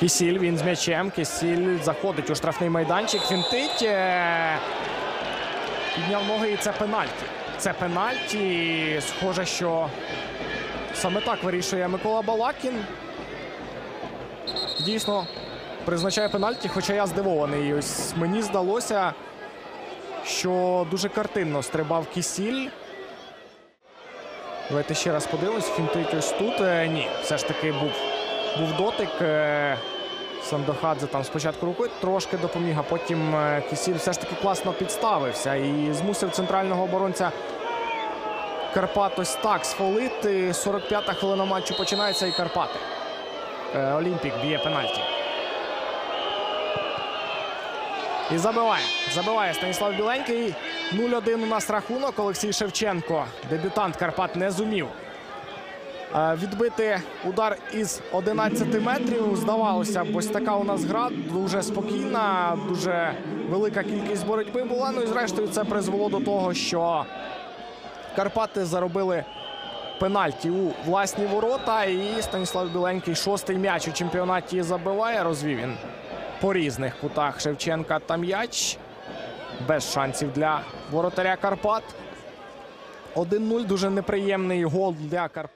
Кісіль, він з м'ячем. Кісіль заходить у штрафний майданчик. Фінтить. е, Підняв ноги і це пенальті. Це пенальті. Схоже, що саме так вирішує Микола Балакін. Дійсно, призначає пенальті, хоча я здивований. Ось мені здалося, що дуже картинно стрибав Кісіль. Давайте ще раз подивимось. Фінтить ось тут. Е, ні, все ж таки був, був дотик. Сандохадзе там спочатку рукою трошки допоміг, а потім е, Кісіль все ж таки класно підставився і змусив центрального оборонця Карпат ось так сфолити. 45-та хвилина матчу починається і Карпати. Е, Олімпік б'є пенальті. І забиває. Забиває Станіслав Біленький. 0-1 у нас рахунок. Олексій Шевченко. Дебютант Карпат не зумів відбити удар із 11 метрів. Здавалося б, ось така у нас гра дуже спокійна, дуже велика кількість боротьби була. Ну і зрештою це призвело до того, що Карпати заробили пенальті у власні ворота. І Станіслав Біленький шостий м'яч у чемпіонаті забиває. Розвів він по різних кутах Шевченка та м'яч. Без шансів для воротаря Карпат. 1-0 дуже неприємний гол для Карпат.